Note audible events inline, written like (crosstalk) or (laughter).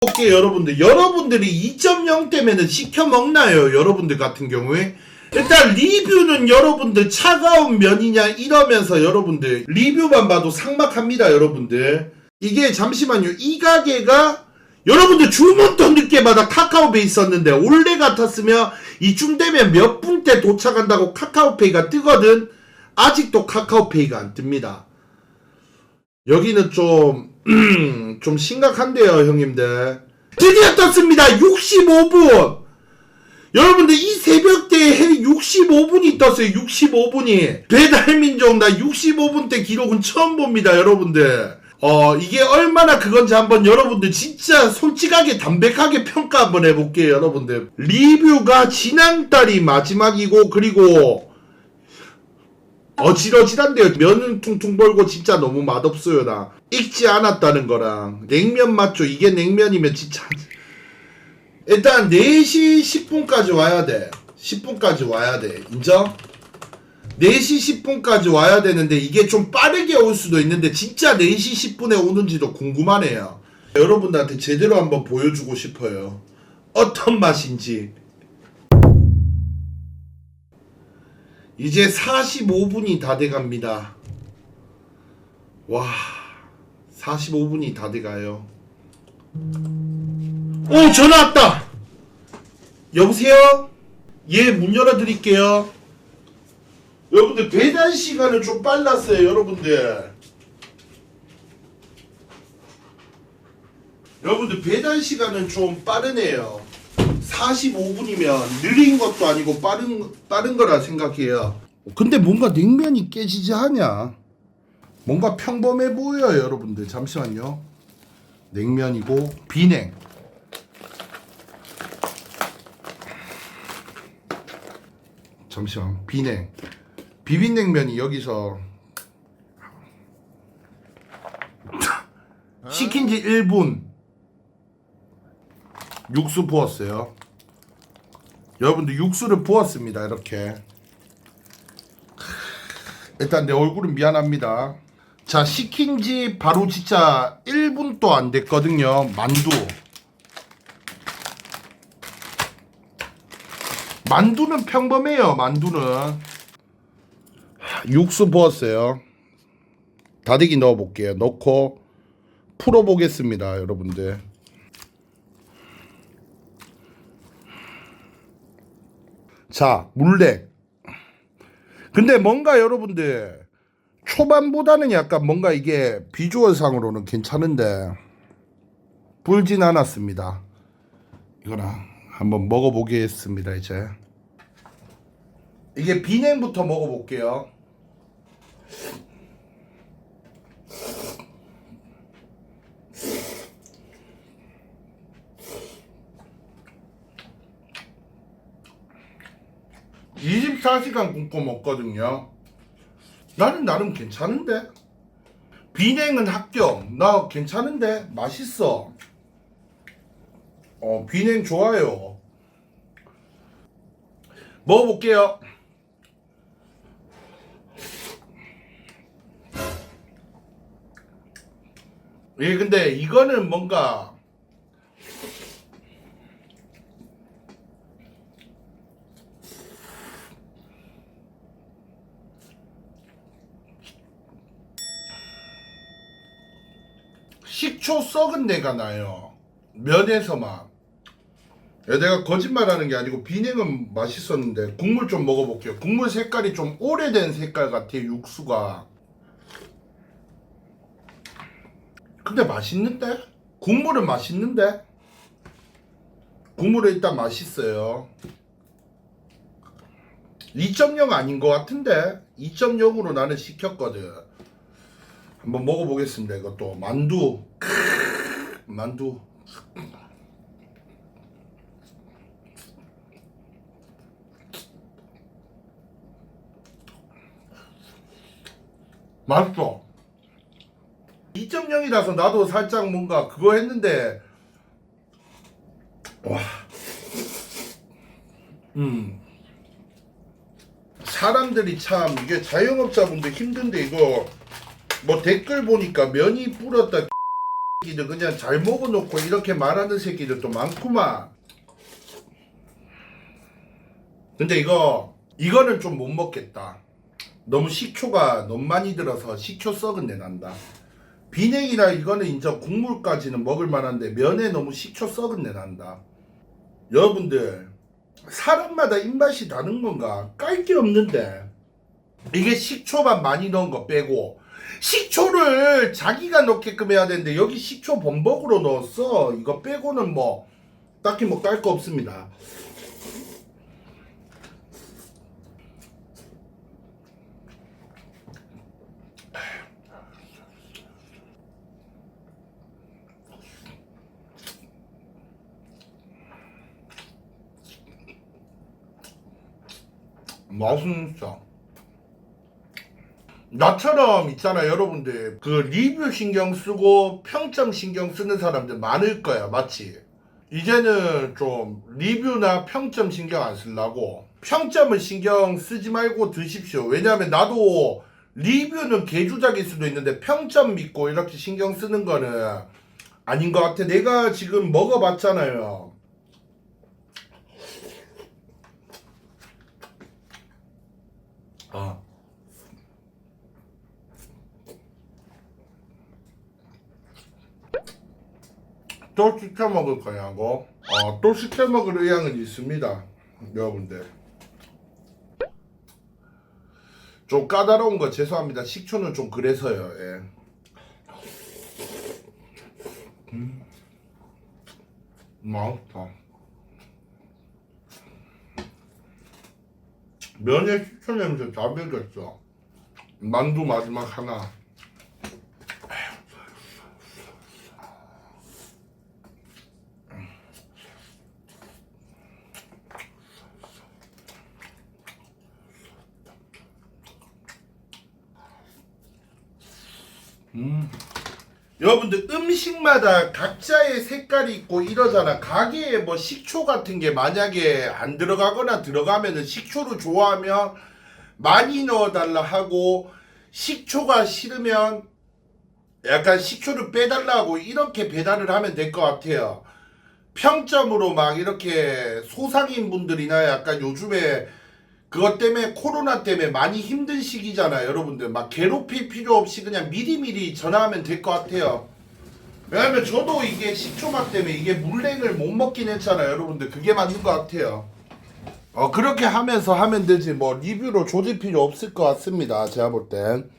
볼게요 여러분들 여러분들이 2.0 때문에 시켜 먹나요? 여러분들 같은 경우에? 일단 리뷰는 여러분들 차가운 면이냐 이러면서 여러분들 리뷰만 봐도 상막합니다 여러분들. 이게 잠시만요. 이 가게가 여러분들 주문도 늦게마다 카카오페이 있었는데 원래 같았으면 이쯤 되면 몇 분 때 도착한다고 카카오페이가 뜨거든 아직도 카카오페이가 안 뜹니다. 여기는 좀, (clears throat) 좀 심각한데요, 형님들. 드디어 떴습니다! 65분! 여러분들, 이 새벽대에 65분이 떴어요, 65분이. 배달민족, 나 65분 때 기록은 처음 봅니다, 여러분들. 어, 이게 얼마나 그건지 한번 여러분들 진짜 솔직하게 담백하게 평가 한번 해볼게요, 여러분들. 리뷰가 지난달이 마지막이고, 그리고 어지러지한데요. 면은 퉁퉁 벌고 진짜 너무 맛없어요 나. 익지 않았다는 거랑 냉면 맞죠? 이게 냉면이면 진짜 일단 4시 10분까지 와야 돼. 10분까지 와야 돼. 인정? 4시 10분까지 와야 되는데 이게 좀 빠르게 올 수도 있는데 진짜 4시 10분에 오는지도 궁금하네요. 여러분들한테 제대로 한번 보여주고 싶어요. 어떤 맛인지. 이제 45분이 다 돼갑니다. 와, 45분이 다 돼가요. 오, 전화 왔다! 여보세요? 예, 문 열어드릴게요. 여러분들, 배달 시간은 좀 빨랐어요, 여러분들. 여러분들, 배달 시간은 좀 빠르네요. 45분이면 느린 것도 아니고 빠른 빠른 거라 생각해요. 근데 뭔가 냉면이 깨지지 하냐? 뭔가 평범해 보여요, 여러분들. 잠시만요. 냉면이고 비냉. 잠시만. 비냉. 비빔냉면이 여기서 (laughs) 시킨 지 1분. 육수 부었어요. 여러분들 육수를 부었습니다. 이렇게. 일단 내 얼굴은 미안합니다. 자, 시킨 지 바로 진짜 1분도 안 됐거든요. 만두. 만두는 평범해요. 만두는. 육수 부었어요. 다대기 넣어 볼게요. 넣고 풀어 보겠습니다, 여러분들. 자, 물렉. 근데 뭔가 여러분들 초반보다는 약간 뭔가 이게 비주얼상으로는 괜찮은데 불진 않았습니다. 이거나 한번 먹어보겠습니다, 이제. 이게 비냉부터 먹어볼게요. 이십사 시간 굶고 먹거든요. 나는 나름 괜찮은데? 비냉은 합격. 나 괜찮은데? 맛있어. 어, 비냉 좋아요. 먹어볼게요. 예, 근데 이거는 뭔가 식초 썩은 내가 나요. 면에서만. 야, 내가 거짓말하는 게 아니고 비냉은 맛있었는데 국물 좀 먹어볼게요. 국물 색깔이 좀 오래된 색깔 같아요. 육수가. 근데 맛있는데? 국물은 맛있는데? 국물은 일단 맛있어요. 2.0 아닌 것 같은데 2.0으로 나는 시켰거든. 한번 먹어보겠습니다. 이것도 만두, 만두. 맛있어. 2.0이라서 나도 살짝 뭔가 그거 했는데 와. 음. 사람들이 참 이게 자영업자분들 힘든데 이거 뭐 댓글 보니까 면이 불었다 (laughs) 새끼들 그냥 잘 먹어놓고 이렇게 말하는 새끼들도 많구만. 근데 이거 이거는 좀 못 먹겠다. 너무 식초가 너무 많이 들어서 식초 썩은 내 난다. 비냉이나 이거는 이제 국물까지는 먹을 만한데 면에 너무 식초 썩은 내 난다. 여러분들 사람마다 입맛이 다른 건가? 깔 게 없는데 이게 식초만 많이 넣은 거 빼고 식초를 자기가 넣게끔 해야 되는데 여기 식초 범벅으로 넣었어. 이거 빼고는 뭐 딱히 뭐 깔 거 없습니다. 맛은 있어. 나처럼 있잖아 여러분들. 그 리뷰 신경 쓰고 평점 신경 쓰는 사람들 많을 거야 맞지? 이제는 좀 리뷰나 평점 신경 안 쓰려고. 평점을 신경 쓰지 말고 드십시오. 왜냐하면 나도 리뷰는 개주작일 수도 있는데 평점 믿고 이렇게 신경 쓰는 거는 아닌 것 같아. 내가 지금 먹어봤잖아요 아 또 시켜 먹을 거냐고? 어, 또 시켜 먹을 의향은 있습니다. 여러분들. 좀 까다로운 거 죄송합니다. 식초는 좀 그래서요. 예. 음. 맛있다. 면에 식초 냄새 다 배겼어. 만두 마지막 하나. 여러분들 음식마다 각자의 색깔이 있고 이러잖아. 가게에 뭐 식초 같은 게 만약에 안 들어가거나 들어가면은 식초를 좋아하면 많이 넣어달라 하고 식초가 싫으면 약간 식초를 빼달라고 이렇게 배달을 하면 될 것 같아요. 평점으로 막 이렇게 소상인 분들이나 약간 요즘에 그것 때문에 코로나 때문에 많이 힘든 시기잖아요 여러분들. 막 괴롭힐 필요 없이 그냥 미리미리 전화하면 될 것 같아요. 왜냐면 저도 이게 식초 맛 때문에 이게 물냉을 못 먹긴 했잖아요 여러분들. 그게 맞는 것 같아요. 어 그렇게 하면서 하면 되지. 뭐 리뷰로 조질 필요 없을 것 같습니다 제가 볼 땐